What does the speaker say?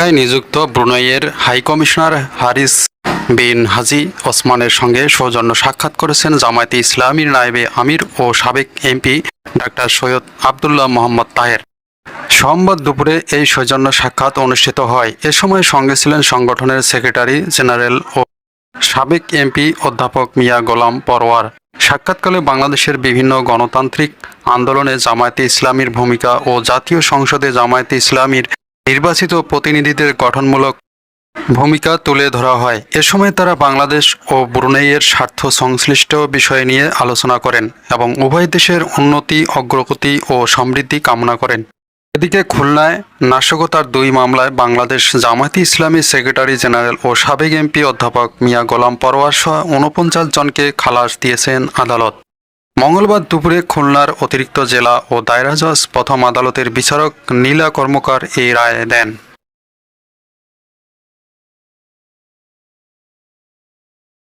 ঢাকায় নিযুক্ত ব্রুনাইয়ের হাইকমিশনার হারিস বিন হাজি ওসমানের সঙ্গে সৌজন্য সাক্ষাৎ করেছেন জামায়াতে ইসলামীর নায়েবে আমির ও সাবেক এমপি ডাক্তার সৈয়দ আবদুল্লাহ মোহাম্মদ তাহের। সোমবার দুপুরে এই সৌজন্য সাক্ষাৎ অনুষ্ঠিত হয়। এ সময় সঙ্গে ছিলেন সংগঠনের সেক্রেটারি জেনারেল ও সাবেক এমপি অধ্যাপক মিয়া গোলাম পরওয়ার সাক্ষাৎকালে বাংলাদেশের বিভিন্ন গণতান্ত্রিক আন্দোলনে জামায়াতে ইসলামীর ভূমিকা ও জাতীয় সংসদে জামায়াতে ইসলামীর নির্বাচিত প্রতিনিধিদের গঠনমূলক ভূমিকা তুলে ধরা হয়। এ সময় তারা বাংলাদেশ ও ব্রুনেইয়ের স্বার্থ সংশ্লিষ্ট বিষয় নিয়ে আলোচনা করেন এবং উভয় দেশের উন্নতি, অগ্রগতি ও সমৃদ্ধি কামনা করেন। এদিকে খুলনায় নাশকতার দুই মামলায় বাংলাদেশ জামায়াতে ইসলামী সেক্রেটারি জেনারেল ও সাবেক এমপি অধ্যাপক মিয়া গোলাম পরোয়ার সহ উনপঞ্চাশ জনকে খালাস দিয়েছেন আদালত। মঙ্গলবার দুপুরে খুলনার অতিরিক্ত জেলা ও দায়রা জজ প্রথম আদালতের বিচারক নীলা কর্মকার এই রায় দেন।